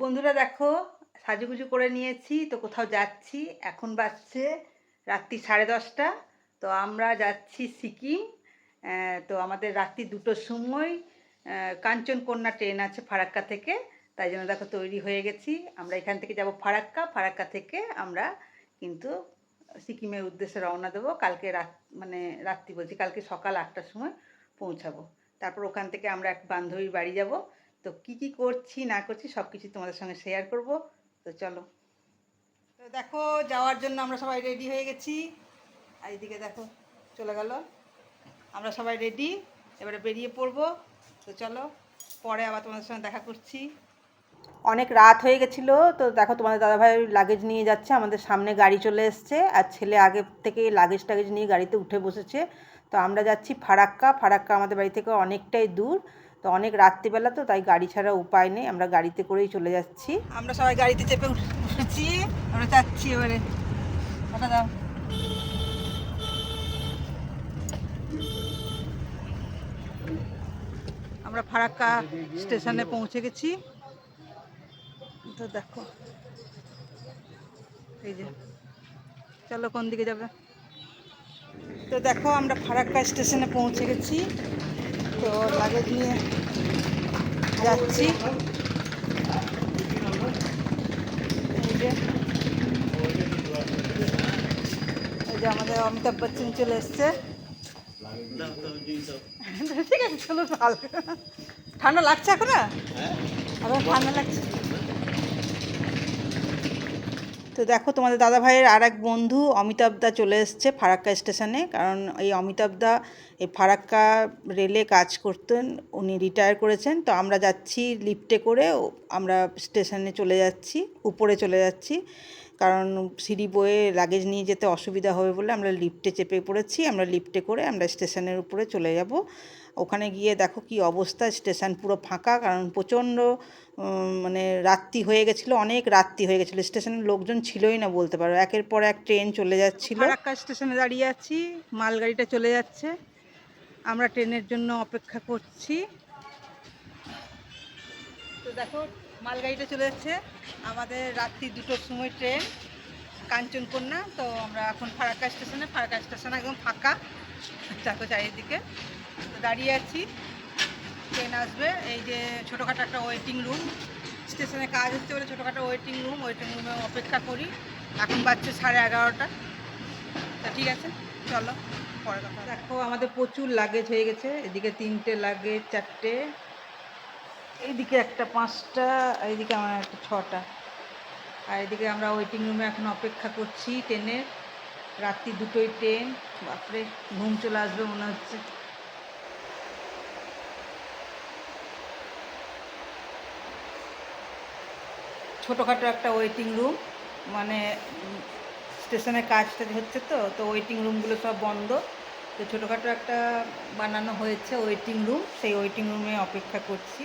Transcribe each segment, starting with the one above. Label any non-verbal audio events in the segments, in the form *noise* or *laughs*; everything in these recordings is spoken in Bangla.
বন্ধুরা দেখো, সাজুগুজু করে নিয়েছি, তো কোথাও যাচ্ছি। এখন বাজছে রাত্রি সাড়ে দশটা, তো আমরা যাচ্ছি সিকিম। তো আমাদের রাত্রি দুটোর সময় কাঞ্চনকন্যা ট্রেন আছে ফারাক্কা থেকে, তাই জন্য দেখো তৈরি হয়ে গেছি। আমরা এখান থেকে যাব ফারাক্কা ফারাক্কা থেকে আমরা কিন্তু সিকিমের উদ্দেশ্যে রওনা দেবো। কালকে রাত মানে রাত্রি বলছি, কালকে সকাল আটটার সময় পৌঁছাবো। তারপর ওখান থেকে আমরা এক বান্ধবীর বাড়ি যাব। তো কি কি করছি, না করছি সব কিছু তোমাদের সঙ্গে শেয়ার করব। তো চলো। তো দেখো, যাওয়ার জন্য আমরা সবাই রেডি হয়ে গেছি। আর এদিকে দেখো, চলে গেল। আমরা সবাই রেডি এবারে বেরিয়ে পড়ব। তো চলো, পরে আবার তোমাদের সঙ্গে দেখা করছি। অনেক রাত হয়ে গেছিল, তো দেখো তোমাদের দাদাভাই লাগেজ নিয়ে যাচ্ছে, আমাদের সামনে গাড়ি চলে এসছে, আর ছেলে আগে থেকে লাগেজ টাগেজ নিয়ে গাড়িতে উঠে বসেছে। তো আমরা যাচ্ছি ফারাক্কা ফারাক্কা আমাদের বাড়ি থেকে অনেকটাই দূর। তো অনেক রাত্রিবেলা তো, তাই গাড়ি ছাড়া উপায় নেই, আমরা গাড়িতে করেই চলে যাচ্ছি। আমরা সবাই গাড়িতে চেপে উঠেছি, আমরা যাচ্ছি এবারে। দাও। আমরা ফারাক্কা স্টেশনে পৌঁছে গেছি। তো দেখো, এই যে, চলো কোন দিকে যাবে? তো দেখো, আমরা ফারাক্কা স্টেশনে পৌঁছে গেছি। তো লাগেজ নিয়ে যাচ্ছি। এই যে। আমাদের অমিতাভ বচ্চন চলে এসছে। ঠিক আছে চলো ভালো। ঠান্ডা লাগছে এখন? আবার ঠান্ডা লাগছে। তো দেখো, তোমাদের দাদা ভাইয়ের আর এক বন্ধু অমিতাভ দা চলে এসছে ফারাক্কা স্টেশনে। কারণ এই অমিতাভ দা, এই ফারাক্কা রেলে কাজ করতেন, উনি রিটায়ার করেছেন। তো আমরা যাচ্ছি লিফটে করে আমরা স্টেশনে চলে যাচ্ছি, উপরে চলে যাচ্ছি। কারণ সিঁড়ি বয়ে লাগেজ নিয়ে যেতে অসুবিধা হবে বলে আমরা লিফটে চেপে পড়েছি। আমরা লিফটে করে আমরা স্টেশনের উপরে চলে যাব। ওখানে গিয়ে দেখো কি অবস্থা, স্টেশন পুরো ফাঁকা, কারণ প্রচণ্ড মানে রাত্রি হয়ে গেছিল, অনেক রাত্রি হয়ে গেছিল। স্টেশনের লোকজন ছিলই না বলতে পারো। একের পর এক ট্রেন চলে যাচ্ছিল। ফারাক্কা স্টেশনে দাঁড়িয়ে আছি, মালগাড়িটা চলে যাচ্ছে। আমরা ট্রেনের জন্য অপেক্ষা করছি। তো দেখো, মালগাড়িটা চলে যাচ্ছে। আমাদের রাত্রি দুটোর সময় ট্রেন, কাঞ্চনকন্যা। তো আমরা এখন ফারাক্কা স্টেশনে, ফারাক্কা স্টেশন একদম ফাঁকা। দেখো চারিদিকে। দাঁড়িয়ে আছি। ট্রেন আসবে। এই যে ছোটোখাটো একটা ওয়েটিং রুম স্টেশনে কাজ হচ্ছে বলে ছোটোখাটো ওয়েটিং রুম ওয়েটিং রুমে অপেক্ষা করি। এখন বাজছে সাড়ে এগারোটা। তা ঠিক আছে, চলো, পরে কথা দেখো, আমাদের প্রচুর লাগেজ হয়ে গেছে। এদিকে তিনটে লাগেজ চারটে। এইদিকে একটা পাঁচটা, এইদিকে আমার একটা ছটা। আর এদিকে আমরা ওয়েটিং রুমে এখন অপেক্ষা করছি ট্রেনের। রাত্রি দুটোই ট্রেন। বাপরে, ঘুম চলে আসবে মনে হচ্ছে। ছোটোখাটো একটা ওয়েটিং রুম মানে উম, স্টেশনে কাজ টাজ হচ্ছে তো তো ওয়েটিং রুমগুলো সব বন্ধ। তো ছোটোখাটো একটা বানানো হয়েছে ওয়েটিং রুম সেই ওয়েটিং রুমে অপেক্ষা করছি।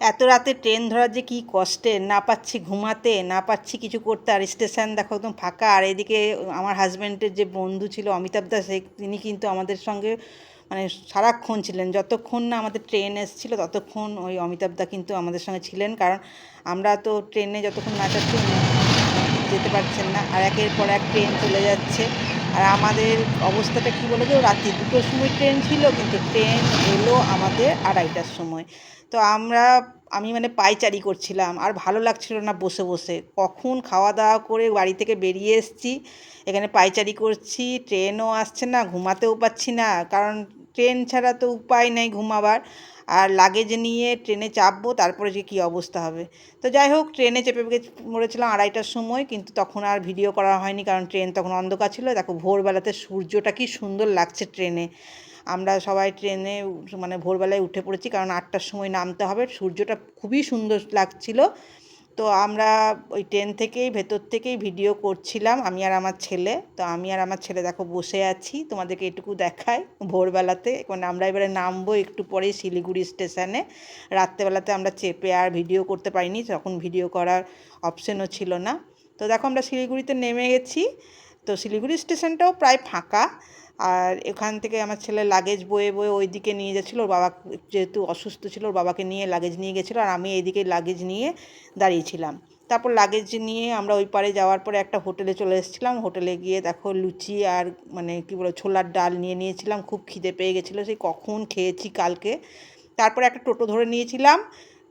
এত রাতে ট্রেন ধরার যে কী কষ্টে না পাচ্ছি ঘুমাতে না পাচ্ছি কিছু করতে আর স্টেশন দেখো একদম ফাঁকা। আর এদিকে আমার হাজব্যান্ডের যে বন্ধু ছিল অমিতাভ দাস তিনি কিন্তু আমাদের সঙ্গে মানে সারাক্ষণ ছিলেন। যতক্ষণ না আমাদের ট্রেন এসেছিল, ততক্ষণ ওই অমিতাভ দা কিন্তু আমাদের সঙ্গে ছিলেন। কারণ আমরা তো ট্রেনে যতক্ষণ না উনি যেতে পারছেন না। আর একের পর এক ট্রেন চলে যাচ্ছে। আর আমাদের অবস্থাটা কী বলে তো, রাত্রি দুটোর সময় ট্রেন ছিল, কিন্তু ট্রেন এলো আমাদের আড়াইটার সময়। তো আমরা, আমি মানে পাইচারি করছিলাম। আর ভালো লাগছিল না বসে বসে। কখন খাওয়া দাওয়া করে বাড়ি থেকে বেরিয়ে এসেছি, এখানে পাইচারি করছি ট্রেনও আসছে না, ঘুমাতেও পাচ্ছি না। কারণ ট্রেন ছাড়া তো উপায় নেই ঘুমাবার। আর লাগেজ নিয়ে ট্রেনে চাপবো, তারপরে যে কী অবস্থা হবে। তো যাই হোক, ট্রেনে চেপে পড়েছিলাম আড়াইটার সময়, কিন্তু তখন আর ভিডিও করা হয়নি, কারণ ট্রেন তখন অন্ধকার ছিল। দেখো, ভোরবেলাতে সূর্যটা কি সুন্দর লাগছে ট্রেনে। আমরা সবাই ট্রেনে মানে ভোরবেলায় উঠে পড়েছি, কারণ আটটার সময় নামতে হবে। সূর্যটা খুবই সুন্দর লাগছিল। তো আমরা ওই ট্রেন থেকেই ভেতর থেকেই ভিডিও করছিলাম, আমি আর আমার ছেলে। তো আমি আর আমার ছেলে দেখো বসে আছি, তোমাদেরকে এটুকু দেখাই ভোরবেলাতে। মানে আমরা এবারে নামবো একটু পরেই শিলিগুড়ি স্টেশনে রাত্রেবেলাতে আমরা চেপে আর ভিডিও করতে পারিনি, তখন ভিডিও করার অপশনও ছিল না। তো দেখো আমরা শিলিগুড়িতে নেমে গেছি। তো শিলিগুড়ি স্টেশনটাও প্রায় ফাঁকা। আর এখান থেকে আমার ছেলে লাগেজ বয়ে বয়ে ওই দিকে নিয়ে যাচ্ছিল। ওর বাবা যেহেতু অসুস্থ ছিল, ওর বাবাকে নিয়ে লাগেজ নিয়ে গেছিল আর আমি এইদিকে লাগেজ নিয়ে দাঁড়িয়েছিলাম তারপর লাগেজ নিয়ে আমরা ওই পারে যাওয়ার পরে একটা হোটেলে চলে এসেছিলাম। হোটেলে গিয়ে দেখো লুচি আর মানে কী বলো ছোলার ডাল নিয়ে নিয়েছিলাম। খুব খিদে পেয়ে গেছিল সেই কখন খেয়েছি কালকে। তারপরে একটা টোটো ধরে নিয়েছিলাম।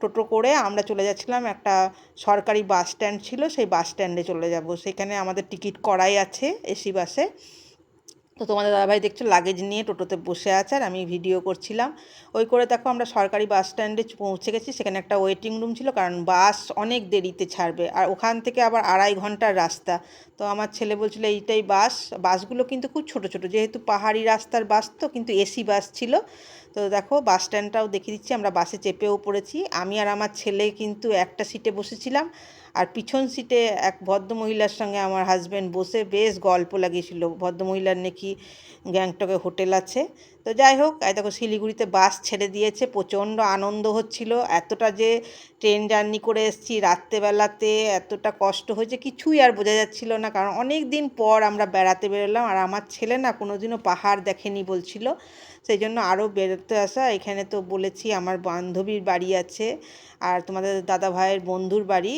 টোটো করে আমরা চলে যাচ্ছিলাম একটা সরকারি বাস স্ট্যান্ড ছিল। সেই বাস স্ট্যান্ডে চলে যাব। সেখানে আমাদের টিকিট করাই আছে এসি বাসে তো তোমাদের দাদাভাই দেখছ লাগেজ নিয়ে টোটোতে বসে আছে আর আমি ভিডিও করছিলাম। ওই করে দেখো আমরা সরকারি বাস স্ট্যান্ডে পৌঁছে গেছি, সেখানে একটা ওয়েটিং রুম ছিল কারণ বাস অনেক দেরিতে ছাড়বে আর ওখান থেকে আবার আড়াই ঘণ্টার রাস্তা। তো আমার ছেলে বলছিল, এইটাই বাস বাসগুলো কিন্তু খুব ছোট ছোট, যেহেতু পাহাড়ি রাস্তার বাস তো, কিন্তু এসি বাস ছিল। তো দেখো বাস স্ট্যান্ডটাও দেখিয়ে দিচ্ছি, আমরা বাসে চেপেও পড়েছি। আমি আর আমার ছেলে কিন্তু একটা সিটে বসেছিলাম। আর পিছন সিটে এক ভদ্রমহিলার সঙ্গে আমার হাজব্যান্ড বসে বেশ গল্প লাগিয়েছিল। ভদ্রমহিলার নাকি গ্যাংটকে হোটেল আছে। তো যাই হোক, এই দেখো শিলিগুড়িতে বাস ছেড়ে দিয়েছে, প্রচণ্ড আনন্দ হচ্ছিল, এতটা যে ট্রেন জার্নি করে এসেছি রাত্রেবেলাতে, এতটা কষ্ট হয়েছে, কিছুই আর বোঝা যাচ্ছিল না, কারণ অনেক দিন পর আমরা বেড়াতে বেরোলাম, আর আমার ছেলে না কোনো দিনও পাহাড় দেখেনি বলছিল, সেই জন্য আরও বেরোতে আসা, এখানে তো বলেছি আমার বান্ধবীর বাড়ি আছে, আর তোমাদের দাদা ভাইয়ের বন্ধুর বাড়ি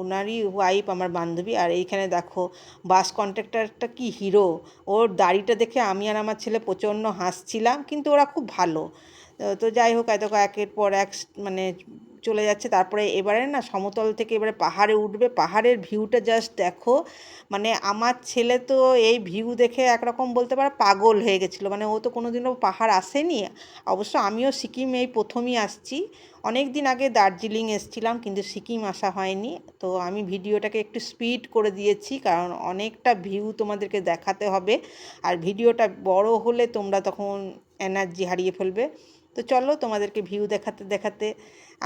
ওনারই ওয়াইফ আমার বান্ধবী, আর এইখানে দেখো বাস কন্ট্রাক্টরটা কি হিরো ওর দাড়িটা দেখে আমি আর আমার ছেলে প্রচণ্ড হাসছিলাম কিন্তু ওরা খুব ভালো। তো যাই হোক এত একের পর এক মানে চলে যাচ্ছে। তারপরে এবারে না সমতল থেকে এবারে পাহাড়ে উঠবে। পাহাড়ের ভিউটা জাস্ট দেখো। মানে আমার ছেলে তো এই ভিউ দেখে একরকম বলতে পারে পাগল হয়ে গেছিল। মানে ও তো কোনো দিনও পাহাড় আসেনি। অবশ্য আমিও সিকিম এই প্রথমই আসছি। অনেক দিন আগে দার্জিলিং এসছিলাম কিন্তু সিকিম আসা হয়নি। তো আমি ভিডিওটাকে একটু স্পিড করে দিয়েছি কারণ অনেকটা ভিউ তোমাদেরকে দেখাতে হবে। আর ভিডিওটা বড় হলে তোমরা তখন এনার্জি হারিয়ে ফেলবে। তো চলো তোমাদেরকে ভিউ দেখাতে দেখাতে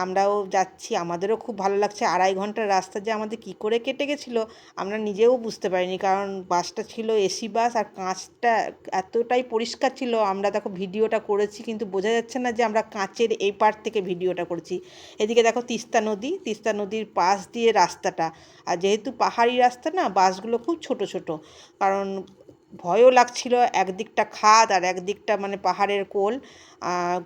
আমরাও যাচ্ছি। আমাদেরও খুব ভালো লাগছে। আড়াই ঘণ্টার রাস্তা যে আমাদের কি করে কেটে গেছিল, আমরা নিজেও বুঝতে পারিনি। কারণ বাসটা ছিল এসি বাস আর কাঁচটা এতটাই পরিষ্কার ছিল, আমরা দেখো ভিডিওটা করেছি কিন্তু বোঝা যাচ্ছে না যে আমরা কাঁচের এই পার থেকে ভিডিওটা করেছি। এদিকে দেখো তিস্তা নদী, তিস্তা নদীর পাশ দিয়ে রাস্তাটা। আর যেহেতু পাহাড়ি রাস্তা না, বাসগুলো খুব ছোট ছোট। কারণ ভয়ও লাগছিল, একদিকটা খাদ আর একদিকটা মানে পাহাড়ের কোল।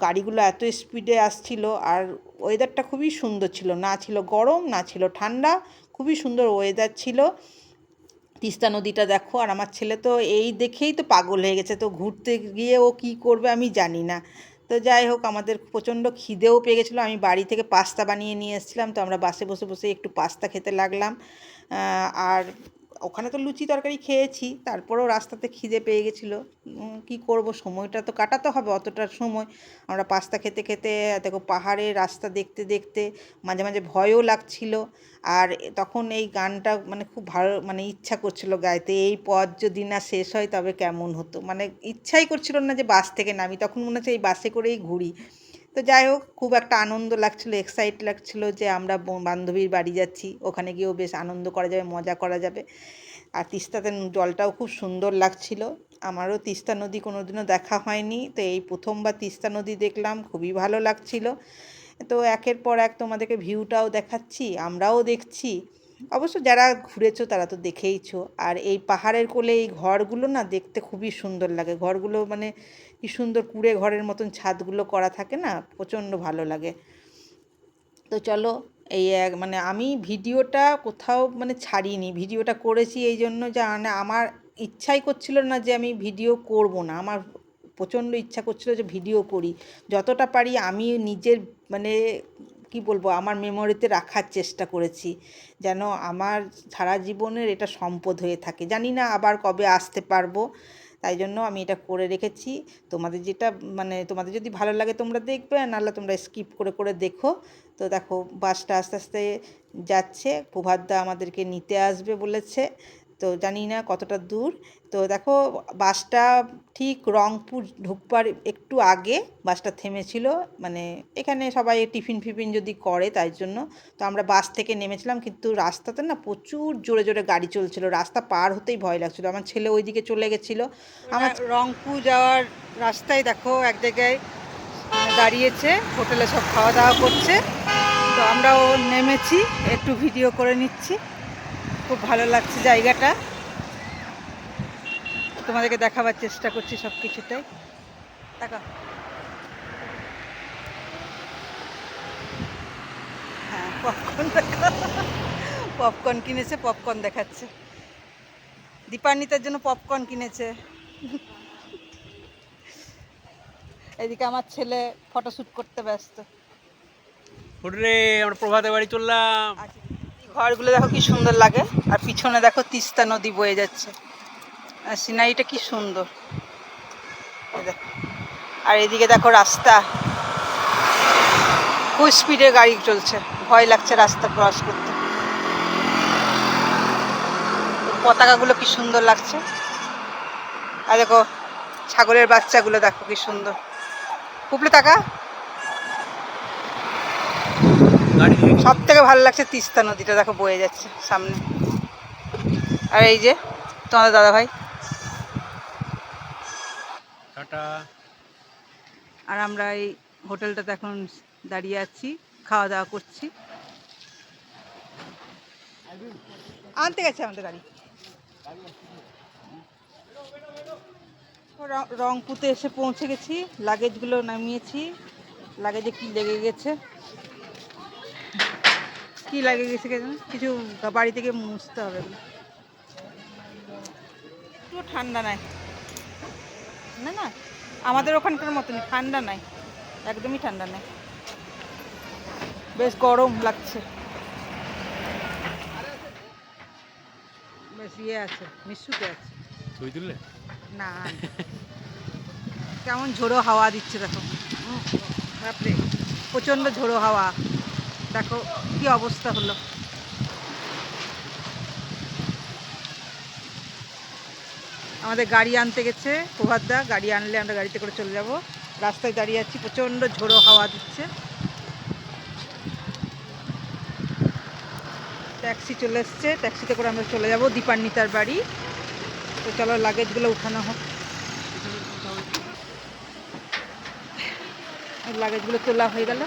গাড়িগুলো এত স্পিডে আসছিল আর ওয়েদারটা খুবই সুন্দর ছিল। না ছিল গরম, না ছিল ঠান্ডা, খুবই সুন্দর ওয়েদার ছিল। তিস্তা নদীটা দেখো, আর আমার ছেলে তো এই দেখেই তো পাগল হয়ে গেছে। তো ঘুরতে গিয়ে ও কী করবে আমি জানি না। তো যাই হোক, আমাদের প্রচণ্ড খিদেও পেয়ে গেছিল। আমি বাড়ি থেকে পাস্তা বানিয়ে নিয়ে এসেছিলাম। তো আমরা বাসে বসে বসে একটু পাস্তা খেতে লাগলাম। আর ওখানে তো লুচি তরকারি খেয়েছি, তারপরেও রাস্তাতে খিদে পেয়ে গেছিল। কি করব? সময়টা তো কাটাতে হবে অতটার সময়। আমরা পাস্তা খেতে খেতে, দেখো পাহাড়ে রাস্তা দেখতে দেখতে মাঝে মাঝে ভয়ও লাগছিল। আর তখন এই গানটা মানে খুব ভালো মানে ইচ্ছা করছিল গাইতে, এই পথ যদি না শেষ হয় তবে কেমন হতো? মানে ইচ্ছাই করছিল না যে বাস থেকে নামি, তখন মনে হচ্ছে এই বাসে করেই ঘুরি। তো যাই হোক, খুব একটা আনন্দ লাগছিল এক্সাইট লাগছিল যে আমরা বান্ধবীর বাড়ি যাচ্ছি, ওখানে গিয়েও বেশ আনন্দ করা যাবে, মজা করা যাবে। আর তিস্তাতে জলটাও খুব সুন্দর লাগছিল। আমারও তিস্তা নদী কোনো দিনও দেখা হয়নি, তো এই প্রথমবার তিস্তা নদী দেখলাম, খুবই ভালো লাগছিল। তো একের পর এক তোমাদেরকে ভিউটাও দেখাচ্ছি, আমরাও দেখছি। অবশ্য যারা ঘুরেছো তারা তো দেখেইছো। আর এই পাহাড়ের কোলে এই ঘরগুলো না দেখতে খুবই সুন্দর লাগে। ঘরগুলো মানে কি সুন্দর কুড়ে ঘরের মতন ছাদগুলো করা থাকে না, প্রচণ্ড ভালো লাগে। তো চলো, এই এক মানে আমি ভিডিওটা কোথাও মানে ছাড়িনি। ভিডিওটা করেছি এই জন্য যে মানে আমার ইচ্ছাই করছিল না যে আমি ভিডিও করব না। আমার প্রচণ্ড ইচ্ছা করছিল যে ভিডিও করি। যতটা পারি আমি নিজের মানে কি বলব, আমার মেমোরিতে রাখার চেষ্টা করেছি যেন আমার সারা জীবনের এটা সম্পদ হয়ে থাকে। জানি না আবার কবে আসতে পারব, তাই জন্য আমি এটা করে রেখেছি। তোমাদের যেটা মানে তোমাদের যদি ভালো লাগে তোমরা দেখবে নাহলে তোমরা স্কিপ করে করে দেখো। তো দেখো বাসটা আস্তে আস্তে যাচ্ছে, প্রভাতদা আমাদেরকে নিতে আসবে বলেছে। তো জানি না কতটা দূর। তো দেখো বাসটা ঠিক রংপুর ঢুকবার একটু আগে বাসটা থেমেছিল। মানে এখানে সবাই টিফিন ফিফিন যদি করে তাই জন্য। তো আমরা বাস থেকে নেমেছিলাম কিন্তু রাস্তাতে না প্রচুর জোরে জোরে গাড়ি চলছিল। রাস্তা পার হতেই ভয় লাগছিল। আমার ছেলে ওই দিকে চলে গেছিল। আমার রংপুর যাওয়ার রাস্তায় দেখো এক জায়গায় দাঁড়িয়েছে হোটেলে সব খাওয়া দাওয়া করছে। তো আমরাও নেমেছি একটু ভিডিও করে নিচ্ছি। খুব ভালো লাগছে জায়গাটা। তোমাদেরকে দেখাবার চেষ্টা করছি সব কিছুটাই দেখা। হ্যাঁ পপকর্ন পপকর্ন কিনেছে পপকর্ন দেখাচ্ছে। দীপান্বিতার জন্য পপকর্ন কিনেছে। এদিকে আমার ছেলে ফটোশ্যুট করতে ব্যস্ত। রে আমরা প্রভাতে বাড়ি চললাম। আর ঘরগুলো দেখো কি সুন্দর লাগে। আর পিছনে দেখো তিস্তা নদী বয়ে যাচ্ছে। আর সিনারিটা কি সুন্দর। আর এদিকে দেখো রাস্তা। খুব স্পিডে গাড়ি চলছে। ভয় লাগছে রাস্তা ক্রস করতে। পতাকাগুলো কি সুন্দর লাগছে। আর দেখো ছাগলের বাচ্চাগুলো দেখো কি সুন্দর। পুপলে টাকা গাড়ি সব থেকে ভালো লাগছে তিস্তা নদীটা দেখো বয়ে যাচ্ছে সামনে। আর এই যে তোমাদের দাদা ভাই? আর আমরা এই হোটেলটাতে এখন দাঁড়িয়ে আছি খাওয়া দাওয়া করছি। আনতে গেছে আমাদের গাড়ি। র- রংপুতে এসে পৌঁছে গেছি লাগেজগুলো নামিয়েছি। লাগেজে কি লেগে গেছে? কি লাগে গেছে কে জানে? কিছু বাড়ি থেকে মুছতে হবে। একটু ঠান্ডা নাই। না না আমাদের ওখানকার মতনই ঠান্ডা নাই একদমই ঠান্ডা নাই। বেশ গরম লাগছে। বেশ ইয়ে আছে মিশুকে আছে। ছবি তুললে? না। কেমন ঝোড়ো হাওয়া দিচ্ছে দেখো। বাপরে প্রচণ্ড ঝোড়ো হাওয়া। দেখো কি অবস্থা হলো। আমাদের গাড়ি আনতে গেছে, প্রভাতদা। গাড়ি আনলে আমরা গাড়িতে করে চলে যাব। রাস্তায় দাঁড়িয়ে আছি, প্রচণ্ড ঝোড়ো হাওয়া দিচ্ছে। ট্যাক্সি চলে এসছে, ট্যাক্সিতে করে আমরা চলে যাব দীপান্বিতার বাড়ি। তো চলো লাগেজগুলো উঠানো হোক। লাগেজগুলো তোলা হয়ে গেল।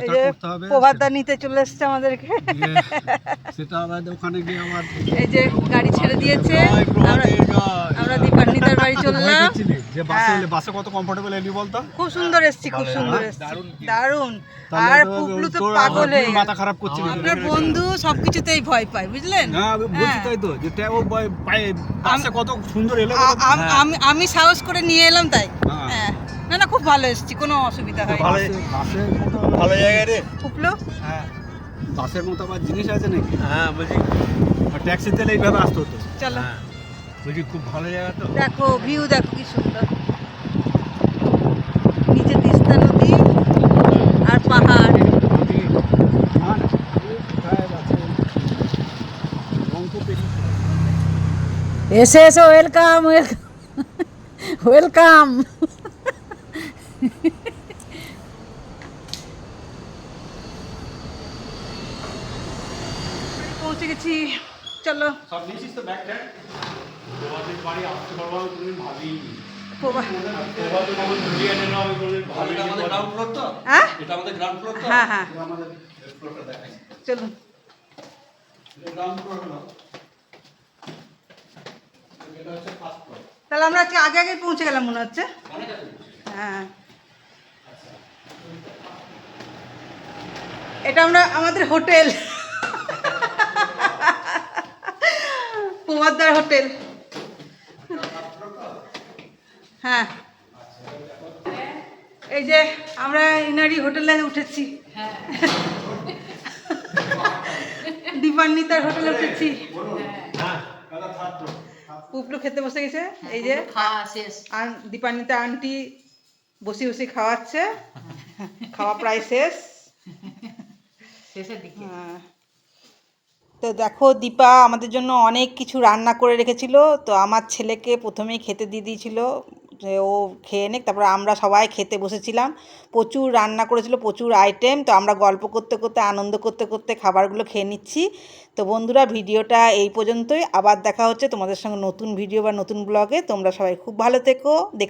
সেটা করতে হবে প্রভাতদা নিতে চলে এসছে আমাদেরকে। ইয়ে, সেটা আবার ওখানে গিয়ে আবার এই যে গাড়ি ছেড়ে দিয়েছে। আমরা। আমরা দীপান্বিতার বাড়ি *laughs* চললাম। যে বাসে হ্যাঁ। এলে বাসে কত কমফোর্টেবল এলি বলতো? খুব সুন্দর এসছি খুব সুন্দর এসছি। দারুণ আর পুবলু তো পাগল হয়ে মাথা খারাপ করছিলি আপনার বন্ধু সবকিছুতেই ভয় পায় বুঝলেন? হ্যাঁ আমি হ্যাঁ। তাই তো যে ও বয়- পায়ে। বাসে কত সুন্দর এলো আমি আমি সাহস করে নিয়ে এলাম তাই। হ্যাঁ। না না খুব ভালো এসছি কোনো অসুবিধা হয় ভালো ভালো জায়গা রে। পুপলু হ্যাঁ। বাসের মতো আবার জিনিস আছে নাকি? হ্যাঁ বলছি আর ট্যাক্সিতে এলে এইভাবে আসতে হতো। চলো। হ্যাঁ। বলছি খুব ভালো জায়গা তো। দেখো ভিউ দেখো কি সুন্দর। নিচে তিস্তা নদী আর পাহাড়। পেরিয়ে এসে ওয়েলকাম ওয়েলকাম ওয়েলকাম পৌঁছে গেছি চলো সব নিয়েছিস তো ব্যাগ ট্যাগ তোমাদের বাড়ি আসতে পারব আমি কোনোদিন ভাবিনি প্রভা তোমাদের বাবু ঘুরিয়ে এনে নাও আমি কোনোদিন ভাবিনি আমাদের গ্রাউন্ড ফ্লোর তো হ্যাঁ? এটা আমাদের গ্রাউন্ড ফ্লোর হ্যাঁ হ্যাঁ। আমাদের ফ্লোরটা দেখাই। চলুন গ্রাউন্ড ফ্লোর হলো। এটা হচ্ছে ফার্স্ট ফ্লোর তাহলে আমরা আজকে আগে আগে পৌঁছে গেলাম মনে হচ্ছে? হ্যাঁ। এটা আমরা আমাদের হোটেল। কুমারদার হোটেল। হ্যাঁ। এই যে আমরা ইনারি হোটেলে উঠেছি। দীপান্বিতার হোটেলে উঠেছি। পুপলু খেতে বসে গেছে। এই যে দীপান্বিতা আন্টি বসে বসে খাওয়াচ্ছে। খাওয়া প্রায় শেষ। শেষের দিকে। হ্যাঁ। তো দেখো দীপা আমাদের জন্য অনেক কিছু রান্না করে রেখেছিল। তো আমার ছেলেকে প্রথমেই খেতে দিয়ে দিয়েছিল যে ও খেয়ে নেক, তারপরে আমরা সবাই খেতে বসেছিলাম। প্রচুর রান্না করেছিল, প্রচুর আইটেম তো আমরা গল্প করতে করতে, আনন্দ করতে করতে খাবারগুলো খেয়ে নিচ্ছি। তো বন্ধুরা, ভিডিওটা এই পর্যন্তই। আবার দেখা হচ্ছে তোমাদের সঙ্গে নতুন ভিডিও বা নতুন ব্লগে তোমরা সবাই খুব ভালো থেকো। দেখ